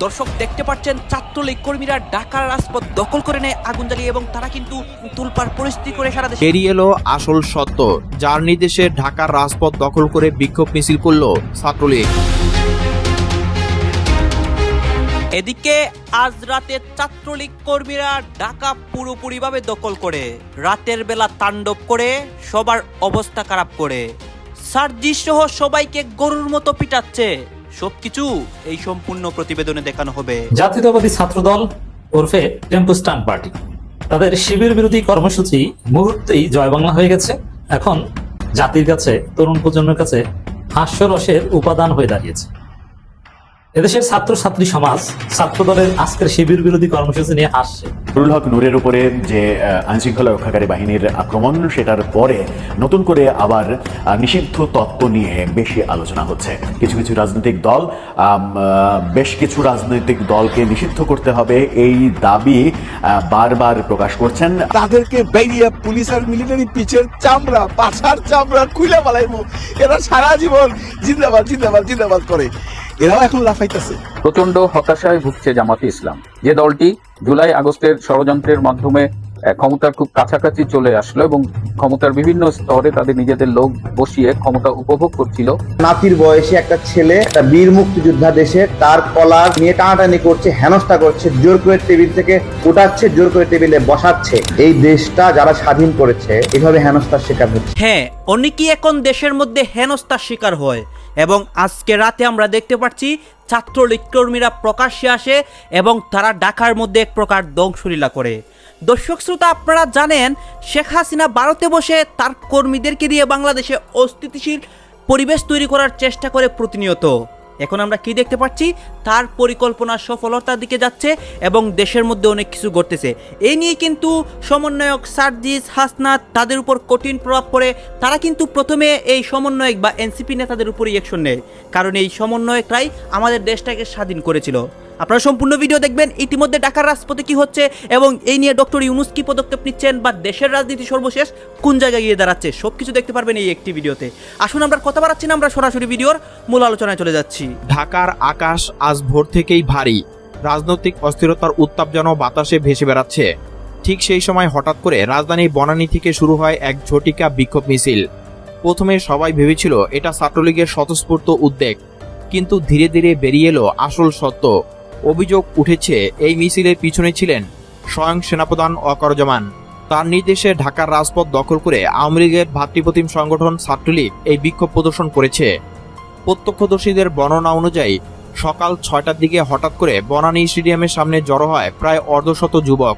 দর্শক দেখতে পাচ্ছেন ছাত্রলীগ কর্মীরা ঢাকার রাজপথ দখল করে নেয় আগুন জ্বালিয়ে এবং তারা কিন্তু তুলপার পরিস্থিতি করে সারা দেশে বেরিয়ে এলো আসল সত্য যার নির্দেশে ঢাকার রাজপথ দখল করে বিক্ষোভ মিছিল করল ছাত্রলীগ। এদিকে আজ রাতে ছাত্রলীগ কর্মীরা ঢাকা পুরোপুরিভাবে দখল করে। রাতের বেলা তাণ্ডব করে সবার অবস্থা খারাপ করে। সার্জিস সহ সবাইকে গরুর মতো পিটাচ্ছে। সবকিছু এই সম্পূর্ণ প্রতিবেদনে দেখানো হবে। জাতীয়তাবাদী ছাত্রদল ওরফে টেম্পুস্টান পার্টি। তাদের শিবির বিরোধী কর্মসূচি মুহূর্তেই জয় বাংলা হয়ে গেছে। এখন জাতির কাছে, তরুণ প্রজন্মের কাছে হাস্যরসের উপাদান হয়ে দাঁড়িয়েছে। এদেশের ছাত্র ছাত্রী সমাজ ছাত্রদলের আজকের শিবির বিরোধী কর্মসূচি নিয়ে হাসছে নুরুল হক নূরের উপরে যে আইন শৃঙ্খলা রক্ষাকারী বাহিনীর আক্রমণ সেটার পরে নতুন করে আবার নিষিদ্ধ তত্ত্ব নিয়ে বেশি আলোচনা হচ্ছে। কিছু কিছু রাজনৈতিক দল বেশ কিছু রাজনৈতিক দলকে নিষিদ্ধ করতে হবে এই দাবি বারবার প্রকাশ করছেন। তাদেরকে বেরিয়ে পুলিশ আর মিলিটারি পিছের চামড়া পাছার চামড়া খুলে পালাইবো এরা সারা জীবন জিন্দাবাদ জিন্দাবাদ জিন্দাবাদ করে। এরাও এখন লাফাইতেছে। প্রচণ্ড হতাশায় ভুগছে জামাতে ইসলাম। যে দলটি জুলাই আগস্টের ষড়যন্ত্রের মাধ্যমে ক্ষমতার খুব কাছাকাছি চলে আসলো এবং ক্ষমতার বিভিন্ন স্তরে তাদের নিজেদের লোক বসিয়ে ক্ষমতা উপভোগ করছিল। নাতির বয়সে একটা ছেলে একটা বীর মুক্তিযোদ্ধা দেশে তার কলার নিয়ে টানাটানি করছে হেনস্থা করছে জোর করে টেবিল থেকে উঠাচ্ছে জোর করে টেবিলে বসাচ্ছে। এই দেশটা যারা স্বাধীন করেছে এভাবে হেনস্থার শিকার হচ্ছে। হ্যাঁ অনেকেই এখন দেশের মধ্যে হেনস্থার শিকার হয়। এবং আজকে রাতে আমরা দেখতে পাচ্ছি ছাত্রলীগ কর্মীরা প্রকাশ্যে আসে এবং তারা ডাকার মধ্যে এক প্রকার দংশলীলা করে। দর্শক শ্রোতা, আপনারা জানেন, শেখ হাসিনা ভারতে বসে তার কর্মীদেরকে দিয়ে বাংলাদেশে অস্থিতিশীল পরিবেশ তৈরি করার চেষ্টা করে প্রতিনিয়ত। এখন আমরা কি দেখতে পাচ্ছি? তার পরিকল্পনা সফলতার দিকে যাচ্ছে এবং দেশের মধ্যে অনেক কিছু ঘটতেছে। এই নিয়ে কিন্তু সমন্বয়ক সার্জিস হাসনাত তাদের উপর কঠিন প্রভাব পড়ে। তারা কিন্তু প্রথমে এই সমন্বয়ক বা এনসিপি নেতাদের উপর রিয়েকশন নেয়। কারণ এই সমন্বয়করাই আমাদের দেশটাকে স্বাধীন করেছিল। আপনারা সম্পূর্ণ ভিডিও দেখবেন। ইতিমধ্যে ঢাকার রাজপথে কি হচ্ছে এবং এই নিয়ে ডক্টর ইউনুস কি পদক্ষেপ নিচ্ছেন বা দেশের রাজনীতি সর্বশেষ কোন জায়গায় গিয়ে দাঁড়াচ্ছে সব কিছু দেখতে পারবেন এই একটি ভিডিওতে আসুন, আমরা কথা বাড়াচ্ছি না, আমরা সরাসরি ভিডিওর মূল আলোচনায় চলে যাচ্ছি। ঢাকার আকাশ আজ ভোর থেকেই ভারী। রাজনৈতিক অস্থিরতার উত্তাপ যেন বাতাসে ভেসে বেড়াচ্ছে। ঠিক সেই সময় হঠাৎ করে রাজধানী বনানী থেকে শুরু হয় এক ঝটিকা বিক্ষোভ মিছিল। প্রথমে সবাই ভেবেছিল এটা ছাত্রলীগের স্বতঃস্ফূর্ত উদ্বেগ, কিন্তু ধীরে ধীরে বেরিয়ে এলো আসল সত্য। অভিযোগ উঠেছে, এই মিছিলের পিছনে ছিলেন স্বয়ং সেনাপ্রধান অকরজমান। তার নির্দেশে ঢাকার রাজপথ দখল করে আওয়ামী লীগের ভাতৃপ্রতিম সংগঠন ছাত্রলীগ এই বিক্ষোভ প্রদর্শন করেছে। প্রত্যক্ষদর্শীদের বর্ণনা অনুযায়ী, সকাল ছয়টার দিকে হঠাৎ করে বনানী স্টেডিয়ামের সামনে জড়ো হয় প্রায় অর্ধশত যুবক।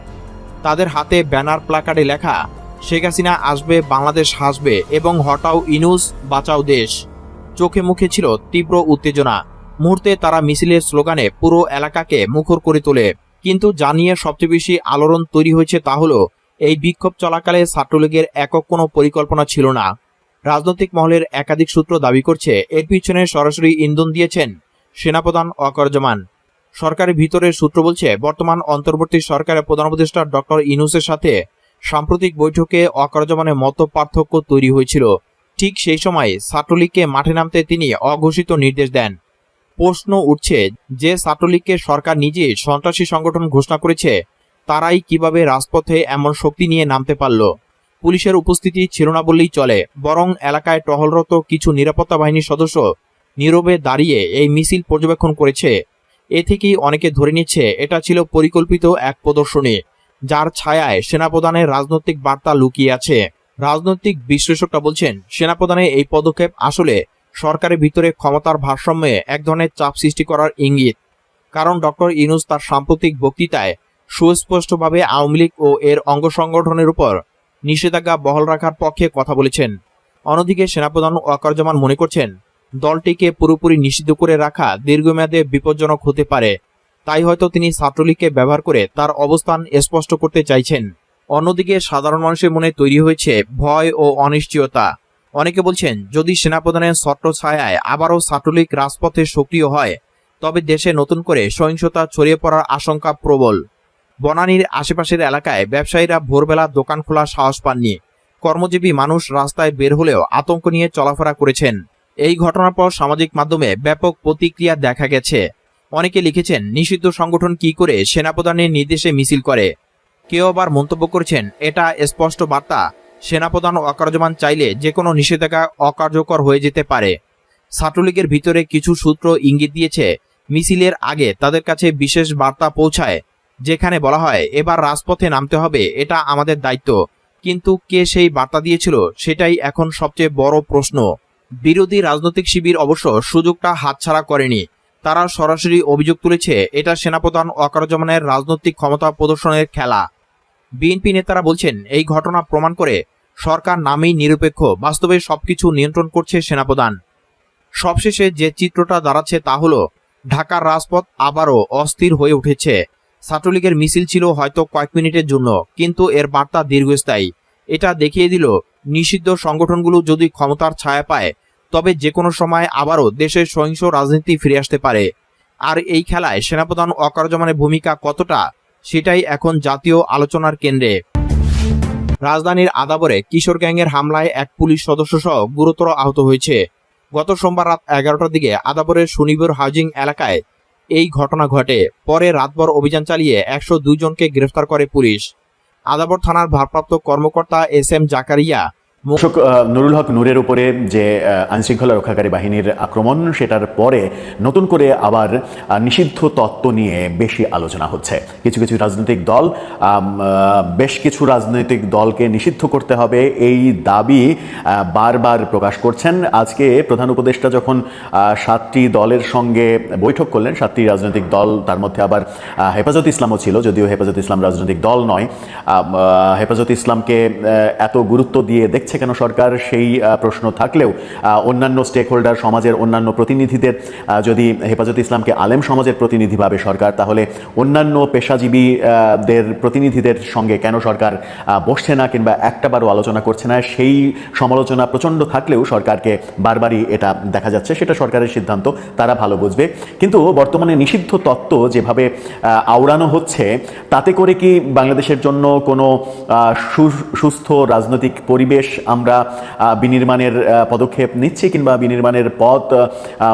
তাদের হাতে ব্যানার প্লাকার্ডে লেখা, শেখ হাসিনা আসবে, বাংলাদেশ হাসবে এবং হটাও ইনুস বাঁচাও দেশ। চোখে মুখে ছিল তীব্র উত্তেজনা। মুহূর্তে তারা মিছিলের স্লোগানে পুরো এলাকাকে মুখর করে তোলে। কিন্তু জানিয়ে সবচেয়ে বেশি আলোড়ন তৈরি হয়েছে তা হলো, এই বিক্ষোভ চলাকালে ছাত্রলীগের একক কোনো পরিকল্পনা ছিল না। রাজনৈতিক মহলের একাধিক সূত্র দাবি করছে, এর পিছনে সরাসরি ইন্ধন দিয়েছেন সেনাপ্রধান অকরজমান সরকারের ভিতরের সূত্র বলছে, বর্তমান অন্তর্বর্তী সরকারের প্রধান উপদেষ্টা ডক্টর ইনুসের সাথে সাম্প্রতিক বৈঠকে অকরজমানের মত পার্থক্য তৈরি হয়েছিল। ঠিক সেই সময় ছাত্রলীগকে মাঠে নামতে তিনি অঘোষিত নির্দেশ দেন। প্রশ্ন উঠছে যে ছাত্রলীগকে সরকার নিজে সন্ত্রাসী সংগঠন ঘোষণা করেছে, তারাই কীভাবে রাজপথে এমন শক্তি নিয়ে নামতে পারল? পুলিশের উপস্থিতি ছিল না বললেই চলে, বরং এলাকায় টহলরত কিছু নিরাপত্তা বাহিনীর সদস্য নীরবে দাঁড়িয়ে এই মিছিল পর্যবেক্ষণ করেছে। এ থেকেই অনেকে ধরে নিচ্ছে এটা ছিল পরিকল্পিত এক প্রদর্শনী, যার ছায়ায় সেনাপ্রধানের রাজনৈতিক বার্তা লুকিয়ে আছে। রাজনৈতিক বিশ্লেষকরা বলছেন, সেনাপ্রধানের এই পদক্ষেপ আসলে সরকারের ভিতরে ক্ষমতার ভারসাম্যে এক ধরনের চাপ সৃষ্টি করার ইঙ্গিত। কারণ ডক্টর ইনুস তার সাম্প্রতিক বক্তৃতায় সুস্পষ্টভাবে আওয়ামী লীগ ও এর অঙ্গ সংগঠনের উপর নিষেধাজ্ঞা বহাল রাখার পক্ষে কথা বলেছেন। অন্যদিকে সেনাপ্রধান ওয়াকারজামান মনে করছেন, দলটিকে পুরোপুরি নিষিদ্ধ করে রাখা দীর্ঘমেয়াদে বিপজ্জনক হতে পারে। তাই হয়তো তিনি ছাত্রলীগকে ব্যবহার করে তার অবস্থান স্পষ্ট করতে চাইছেন। অন্যদিকে সাধারণ মানুষের মনে তৈরি হয়েছে ভয় ও অনিশ্চয়তা। অনেকে বলছেন, যদি সেনাপ্রধানের ছত্র ছায়ায় আবারও ছাত্রলীগ রাজপথে সক্রিয় হয়, তবে দেশে নতুন করে সহিংসতা ছড়িয়ে পড়ার আশঙ্কা প্রবল। বনানীর আশেপাশের এলাকায় ব্যবসায়ীরা ভোরবেলা দোকান খোলার সাহস পাননি। কর্মজীবী মানুষ রাস্তায় বের হলেও আতঙ্ক নিয়ে চলাফেরা করেছেন। এই ঘটনার পর সামাজিক মাধ্যমে ব্যাপক প্রতিক্রিয়া দেখা গেছে। অনেকে লিখেছেন, নিষিদ্ধ সংগঠন কি করে সেনাপ্রধানের নির্দেশে মিছিল করে? কেউ আবার মন্তব্য করেছেন, এটা স্পষ্ট বার্তা। সেনাপ্রধান অকার্যমান চাইলে যে কোনো নিষেধাজ্ঞা অকার্যকর হয়ে যেতে পারে। ছাত্রলীগের ভিতরে কিছু সূত্র ইঙ্গিত দিয়েছে, মিছিলের আগে তাদের কাছে বিশেষ বার্তা পৌঁছায়, যেখানে বলা হয়, এবার রাজপথে নামতে হবে, এটা আমাদের দায়িত্ব। কিন্তু কে সেই বার্তা দিয়েছিল, সেটাই এখন সবচেয়ে বড় প্রশ্ন। বিরোধী রাজনৈতিক শিবির অবশ্য সুযোগটা হাতছাড়া করেনি। তারা সরাসরি অভিযোগ তুলেছে, এটা সেনাপ্রধান অকার্যমানের রাজনৈতিক ক্ষমতা প্রদর্শনের খেলা। বিএনপি নেতারা বলছেন, এই ঘটনা প্রমাণ করে সরকার নামেই নিরপেক্ষ, বাস্তবে সবকিছু নিয়ন্ত্রণ করছে সেনাপ্রধান। সবশেষে যে চিত্রটা দাঁড়াচ্ছে তা হলো, ঢাকার রাজপথ আবারও অস্থির হয়ে উঠেছে। ছাত্রলীগের মিছিল ছিল হয়তো কয়েক মিনিটের জন্য, কিন্তু এর বার্তা দীর্ঘস্থায়ী। এটা দেখিয়ে দিল, নিষিদ্ধ সংগঠনগুলো যদি ক্ষমতার ছায়া পায়, তবে যে কোনো সময় আবারও দেশের সহিংস রাজনীতি ফিরে আসতে পারে। আর এই খেলায় সেনাপ্রধান অকার্যমানের ভূমিকা কতটা, সেটাই এখন জাতীয় আলোচনার কেন্দ্রে। রাজধানীর আদাবরে কিশোর গ্যাংয়ের হামলায় এক পুলিশ সদস্য সহ গুরুতর আহত হয়েছে। গত সোমবার রাত এগারোটার দিকে আদাবরের শনিবার হাউজিং এলাকায় এই ঘটনা ঘটে। পরে রাতভর অভিযান চালিয়ে একশো দুই জনকে গ্রেফতার করে পুলিশ। আদাবর থানার ভারপ্রাপ্ত কর্মকর্তা এস এম জাকারিয়া দর্শক নুরুল হক নূরের উপরে যে আইনশৃঙ্খলা রক্ষাকারী বাহিনীর আক্রমণ, সেটার পরে নতুন করে আবার নিষিদ্ধ তত্ত্ব নিয়ে বেশি আলোচনা হচ্ছে। কিছু কিছু রাজনৈতিক দল বেশ কিছু রাজনৈতিক দলকে নিষিদ্ধ করতে হবে এই দাবি বারবার প্রকাশ করছেন। আজকে প্রধান উপদেষ্টা যখন সাতটি দলের সঙ্গে বৈঠক করলেন, সাতটি রাজনৈতিক দল, তার মধ্যে আবার হেফাজত ইসলামও ছিল, যদিও হেফাজত ইসলাম রাজনৈতিক দল নয় হেফাজত ইসলামকে এত গুরুত্ব দিয়ে দেখছে কেন সরকার? সেই প্রশ্ন থাকলেও অন্যান্য স্টেক হোল্ডার সমাজের অন্যান্য প্রতিনিধিদের যদি হেফাজত ইসলামকে আলেম সমাজের প্রতিনিধি ভাবে সরকার তাহলে অন্যান্য পেশাজীবী আহ, দের প্রতিনিধিদের সঙ্গে কেন সরকার বসছে না কিংবা একটাবারও আলোচনা করছে না? সেই সমালোচনা প্রচণ্ড থাকলেও সরকারকে বারবারই এটা দেখা যাচ্ছে সেটা সরকারের সিদ্ধান্ত তারা ভালো বুঝবে। কিন্তু বর্তমানে নিষিদ্ধ তত্ত্ব যেভাবে আওড়ানো হচ্ছে তাতে করে কি বাংলাদেশের জন্য কোনো সুস্থ রাজনৈতিক পরিবেশ আমরা বিনির্মাণের পদক্ষেপ নিচ্ছি কিংবা বিনির্মাণের পথ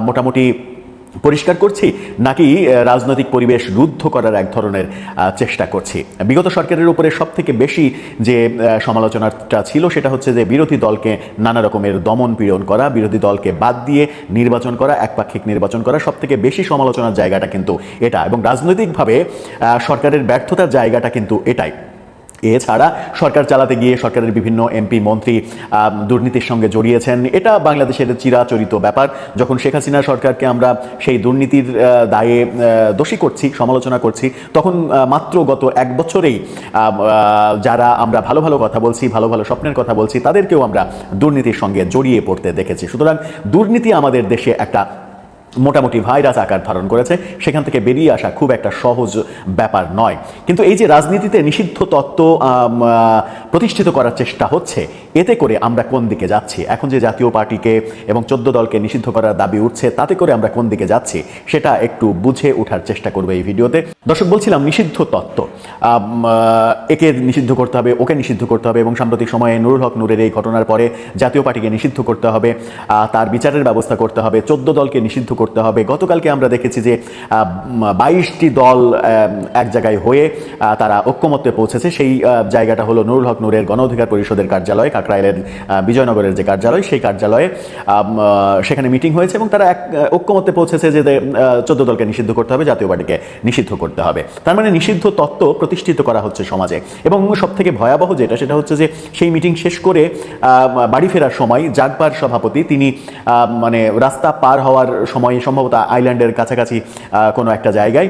মোটামুটি পরিষ্কার করছি, নাকি রাজনৈতিক পরিবেশ রুদ্ধ করার এক ধরনের চেষ্টা করছি। বিগত সরকারের উপরে সব থেকে বেশি যে সমালোচনাটা ছিল সেটা হচ্ছে যে, বিরোধী দলকে নানা রকমের দমন পীড়ন করা, বিরোধী দলকে বাদ দিয়ে নির্বাচন করা, একপাক্ষিক নির্বাচন করা সব থেকে বেশি সমালোচনার জায়গাটা কিন্তু এটা। এবং রাজনৈতিকভাবে সরকারের ব্যর্থতার জায়গাটা কিন্তু এটাই। এছাড়া সরকার চালাতে গিয়ে সরকারের বিভিন্ন এমপি, মন্ত্রী দুর্নীতির সঙ্গে জড়িয়েছেন। এটা বাংলাদেশের চিরাচরিত ব্যাপার। যখন শেখ হাসিনা সরকারকে আমরা সেই দুর্নীতির দায়ে দোষী করছি, সমালোচনা করছি, তখন মাত্র গত এক বছরেই যারা আমরা ভালো ভালো কথা বলছি, ভালো ভালো স্বপ্নের কথা বলছি, তাদেরকেও আমরা দুর্নীতির সঙ্গে জড়িয়ে পড়তে দেখেছি। সুতরাং দুর্নীতি আমাদের দেশে একটা মোটামুটি ভাইরাস আকার ধারণ করেছে, সেখান থেকে বেরিয়ে আসা খুব একটা সহজ ব্যাপার নয়। কিন্তু এই যে রাজনীতিতে নিষিদ্ধ তত্ত্ব প্রতিষ্ঠিত করার চেষ্টা হচ্ছে, এতে করে আমরা কোন দিকে যাচ্ছি? এখন যে জাতীয় পার্টিকে এবং চোদ্দ দলকে নিষিদ্ধ করার দাবি উঠছে, তাতে করে আমরা কোন দিকে যাচ্ছি? সেটা একটু বুঝে ওঠার চেষ্টা করবে এই ভিডিওতে। দর্শক, বলছিলাম নিষিদ্ধ তত্ত্ব। একে নিষিদ্ধ করতে হবে, ওকে নিষিদ্ধ করতে হবে এবং সাম্প্রতিক সময়ে নুরুল হক নুরের এই ঘটনার পরে জাতীয় পার্টিকে নিষিদ্ধ করতে হবে তার বিচারের ব্যবস্থা করতে হবে, চোদ্দ দলকে নিষিদ্ধ করতে হবে। গতকালকে আমরা দেখেছি যে বাইশটি দল এক জায়গায় হয়ে তারা ঐক্যমত্যে পৌঁছেছে। সেই জায়গাটা হলো নুরুল হক নুরের গণ অধিকার পরিষদের কার্যালয়, কাকরাইলের বিজয়নগরের যে কার্যালয়, সেই কার্যালয়ে সেখানে মিটিং হয়েছে এবং তারা এক ঐক্যমত্যে পৌঁছেছে যে চোদ্দ দলকে নিষিদ্ধ করতে হবে, জাতীয় পার্টিকে নিষিদ্ধ করতে হবে। তার মানে নিষিদ্ধ তত্ত্ব প্রতিষ্ঠিত করা হচ্ছে সমাজে। এবং সব থেকে ভয়াবহ যেটা, সেটা হচ্ছে যে, সেই মিটিং শেষ করে বাড়ি ফেরার সময় জাগবার সভাপতি, তিনি মানে রাস্তা পার হওয়ার সময় সম্ভবত আইল্যান্ডের কাছাকাছি কোনো একটা জায়গায়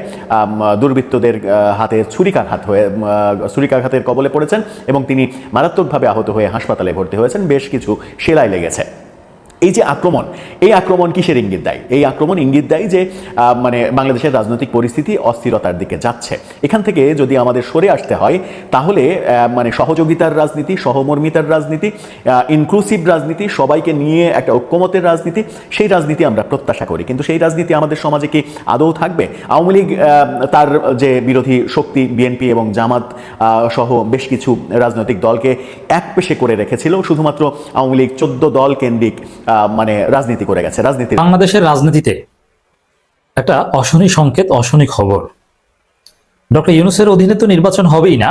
দুর্বৃত্তদের হাতে ছুরিকাঘাত হয়ে ছুরিকাঘাতের কবলে পড়েছেন এবং তিনি মারাত্মকভাবে আহত হয়ে হাসপাতালে ভর্তি হয়েছেন। বেশ কিছু সেলাই লেগেছে। এই যে আক্রমণ, এই আক্রমণ কিসের ইঙ্গিত দেয়? এই আক্রমণ ইঙ্গিত দেয় যে মানে বাংলাদেশের রাজনৈতিক পরিস্থিতি অস্থিরতার দিকে যাচ্ছে। এখান থেকে যদি আমাদের সরে আসতে হয়, তাহলে মানে সহযোগিতার রাজনীতি, সহমর্মিতার রাজনীতি ইনক্লুসিভ রাজনীতি, সবাইকে নিয়ে একটা ঐক্যমতের রাজনীতি, সেই রাজনীতি আমরা প্রত্যাশা করি। কিন্তু সেই রাজনীতি আমাদের সমাজে কি আদৌ থাকবে? আওয়ামী লীগ তার যে বিরোধী শক্তি বিএনপি এবং জামাত সহ বেশ কিছু রাজনৈতিক দলকে এক পেশে করে রেখেছিল। শুধুমাত্র আওয়ামী লীগ চোদ্দ দল কেন্দ্রিক মানে রাজনীতি করে গেছে, রাজনীতি বাংলাদেশের রাজনীতিতে একটা অশনি সংকেত, অশনি খবর। ডক্টর ইউনুসের অধীনে তো নির্বাচন হবেই না,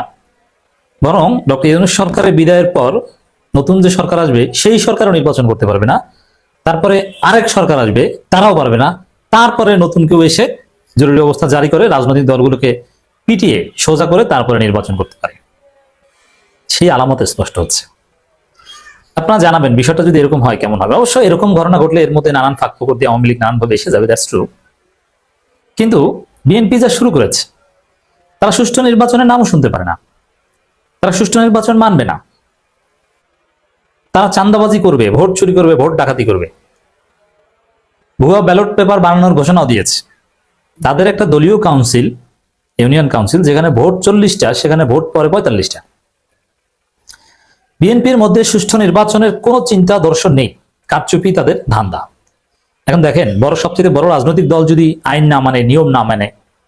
বরং ডক্টর ইউনুস সরকারের বিদায়ের পর নতুন যে সরকার আসবে, সেই সরকারও নির্বাচন করতে পারবে না। তারপরে আরেক সরকার আসবে, তারাও পারবে না। তারপরে নতুন কেউ এসে জরুরি অবস্থা জারি করে রাজনৈতিক দলগুলোকে পিটিয়ে সোজা করে তারপরে নির্বাচন করতে পারে। সেই আলামত স্পষ্ট হচ্ছে। আপনারা জানাবেন, বিষয়টা যদি এরকম হয় কেমন হবে? অবশ্য এরকম ঘটনা ঘটলে এর মধ্যে নানান ফাঁক ফোকর দিয়ে আওয়ামী লীগ নানানভাবে এসে যাবে দ্যাটস ট্রু কিন্তু বিএনপি যা শুরু করেছে, তারা সুষ্ঠু নির্বাচনের নামও শুনতে পারে না। তারা সুষ্ঠু নির্বাচন মানবে না। তারা চান্দাবাজি করবে, ভোট চুরি করবে, ভোট ডাকাতি করবে। ভুয়া ব্যালট পেপার বানানোর ঘোষণাও দিয়েছে। তাদের একটা দলীয় কাউন্সিল, ইউনিয়ন কাউন্সিল, যেখানে ভোট চল্লিশটা, সেখানে ভোট পরে পঁয়তাল্লিশটা। বিএনপির মধ্যে সুষ্ঠু নির্বাচনের কোনো চিন্তা দর্শন নেই। কারচুপি তাদের ধান্দা। এখন দেখেন, বড় সবচেয়ে বড় রাজনৈতিক দল যদি আইন না মানে নিয়ম না মানে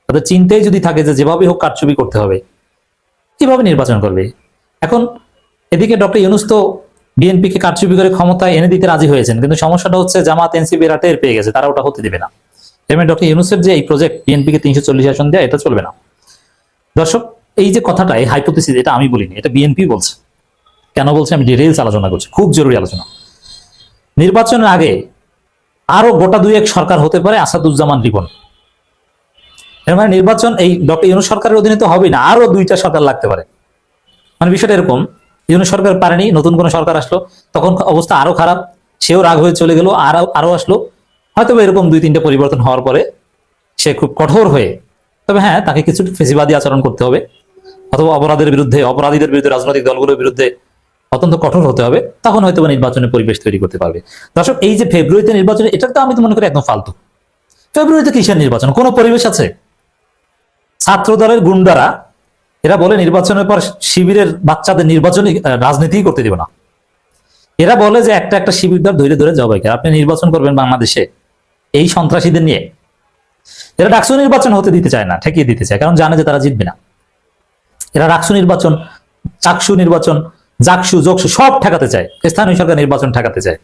তাদের চিন্তাই যদি থাকে যে যেভাবে হোক কারচুপি করতে হবে, কীভাবে নির্বাচন করবে? এখন এদিকে ডক্টর ইউনুস তো বিএনপিকে কারচুপি করে ক্ষমতায় এনে দিতে রাজি হয়েছেন, কিন্তু সমস্যাটা হচ্ছে জামাত এনসিপি এরা টের পেয়ে গেছে, তারা ওটা হতে দেবে না। এমনি ডক্টর ইউনুসের যে এই প্রজেক্ট বিএনপিকে তিনশো চল্লিশ আসন দেয়, এটা চলবে না। দর্শক, এই যে কথাটা এই হাইপোথিসিস এটা আমি বলিনি, এটা বিএনপি বলছে। কেন বলছে? আমি ডিটেলস আলোচনা করছি। খুব জরুরি আলোচনা। নির্বাচনের আগে আরও গোটা দুই এক সরকার হতে পারে আসাদুজ্জামান রিপন। এর মানে নির্বাচন এই ডক্টর ইউনুস সরকারের অধীনে তো হবে না, আরও দুইটা সরকার লাগতে পারে। মানে বিষয়টা এরকম, ইউনুস সরকার পারেনি, নতুন কোন সরকার আসলো, তখন অবস্থা আরও খারাপ, সেও রাগ হয়ে চলে গেল, আরও আরও আসলো। হয়তো এরকম দুই তিনটে পরিবর্তন হওয়ার পরে সে খুব কঠোর হয়ে, তবে হ্যাঁ তাকে কিছু ফেসিবাদী আচরণ করতে হবে, অথবা অপরাধের বিরুদ্ধে, অপরাধীদের বিরুদ্ধে, রাজনৈতিক দলগুলোর বিরুদ্ধে অত্যন্ত কঠোর হতে হবে, তখন হয়তো নির্বাচনের পরিবেশ তৈরি করতে পারবে। দর্শক, এই যে ফেব্রুয়ারিতে নির্বাচন, এটা তো আমি তো মনে করি একদম ফালতু। ফেব্রুয়ারিতে কিসের নির্বাচন? কোনো পরিবেশ আছে? ছাত্র দলের গুন্ডারা, এরা বলে নির্বাচনের পর শিবিরের বাচ্চাদের নির্বাচনী রাজনীতি করতে দিব না। এরা বলে যে একটা একটা শিবির দল ধরে ধরে জবাই করে আপনি নির্বাচন করবেন বাংলাদেশে, এই সন্ত্রাসীদের নিয়ে। এরা ডাকসু নির্বাচন হতে দিতে চায় না, ঠেকিয়ে দিতে চায়, কারণ জানে যে তারা জিতবে না। এরা ডাকসু নির্বাচন, চাকসু নির্বাচন জাকসু, জকসু সব ঠেকাতে চায়। স্থানীয় সরকার নির্বাচন ঠেকাতে চায়।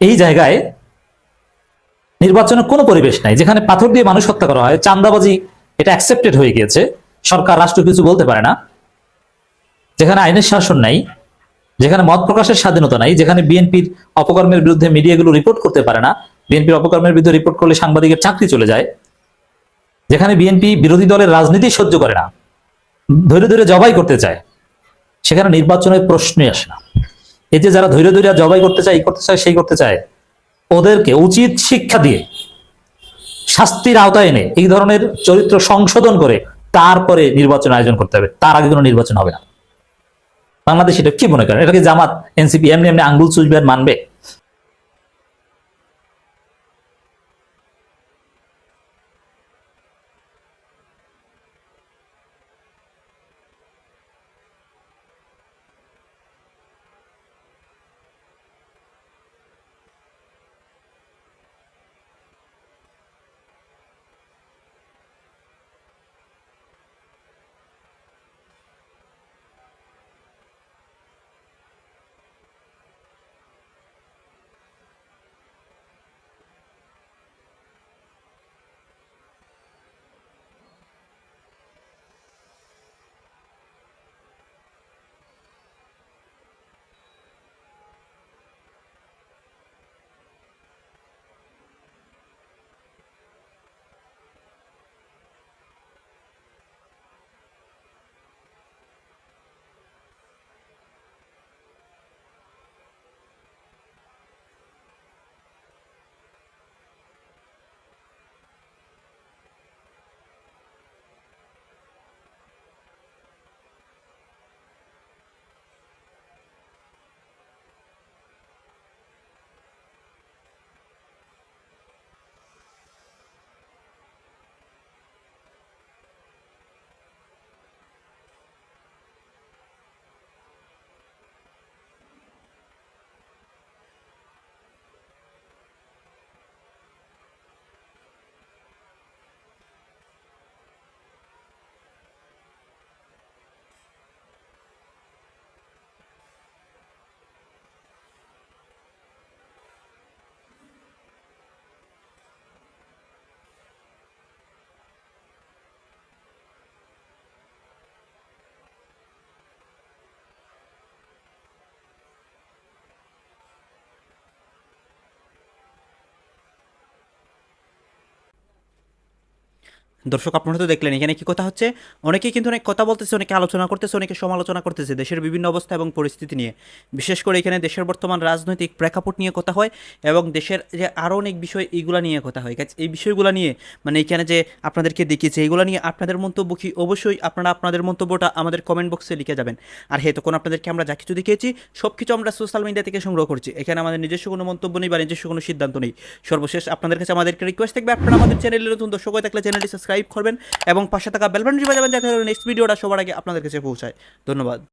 এই জায়গায় নির্বাচনের কোনো পরিবেশ নাই। যেখানে পাথর দিয়ে মানুষ হত্যা করা হয় চান্দাবাজি এটা অ্যাকসেপ্টেড হয়ে গিয়েছে। সরকার, রাষ্ট্র কিছু বলতে পারে না। যেখানে আইনের শাসন নাই, যেখানে মত প্রকাশের স্বাধীনতা নাই, যেখানে বিএনপির অপকর্মের বিরুদ্ধে মিডিয়াগুলো রিপোর্ট করতে পারে না, বিএনপির অপকর্মের বিরুদ্ধে রিপোর্ট করলে সাংবাদিকের চাকরি চলে যায়। যেখানে বিএনপি বিরোধী দলের রাজনীতি সহ্য করে না ধরে ধরে জবাই করতে চায়। সেখানে নির্বাচনের প্রশ্নই আসে না। যে যারা ধৈর্য ধৈর্য জবাই করতে চায়, এই করতে চায়, সেই করতে চায়, ওদেরকে উচিত শিক্ষা দিয়ে শাস্তির আওতায় এনে এই ধরনের চরিত্র সংশোধন করে তারপরে নির্বাচন আয়োজন করতে হবে। তার আগে কোনো নির্বাচন হবে না। বাংলাদেশ এটা কি মনে করেন? এটা কি জামাত, এনসিপি, এমনি এমনি আঙ্গুল চুষবে মানবে? দর্শক আপনারা তো দেখলেন, এখানে কি কথা হচ্ছে? অনেকেই কিন্তু অনেক কথা বলতেছে, অনেকে আলোচনা করতেছে, অনেকে সমালোচনা করতেছে, দেশের বিভিন্ন অবস্থা এবং পরিস্থিতি নিয়ে। বিশেষ করে এখানে দেশের বর্তমান রাজনৈতিক প্রেক্ষাপট নিয়ে কথা হয় এবং দেশের যে আরও অনেক বিষয়, এইগুলা নিয়ে কথা হয়। এই বিষয়গুলো নিয়ে মানে এখানে যে আপনাদেরকে দেখিয়েছে, এইগুলো নিয়ে আপনাদের মন্তব্য কি? অবশ্যই আপনারা আপনাদের মন্তব্যটা আমাদের কমেন্ট বক্সে লিখে যাবেন। আর হ্যাঁ তখন আপনাদেরকে আমরা যা কিছু দেখিয়েছি সব কিছু আমরা সোশ্যাল মিডিয়া থেকে সংগ্রহ করছি। এখানে আমাদের নিজস্ব কোনো মন্তব্য নেই বা নিজস্ব কোনো সিদ্ধান্ত নেই। সর্বশেষ আপনাদের কাছে আমাদেরকে রিকোয়েস্ট থাকবে, আপনারা আমাদের চ্যানেলে নতুন দর্শক হয়ে থাকলে চ্যানেলটি সাবস্ক্রাইব করবেন এবং পাশে থাকা বেলবানটি বাজাবেন যাতে নেক্সট ভিডিওটা সবার আগে আপনাদের কাছে পৌঁছায়। ধন্যবাদ।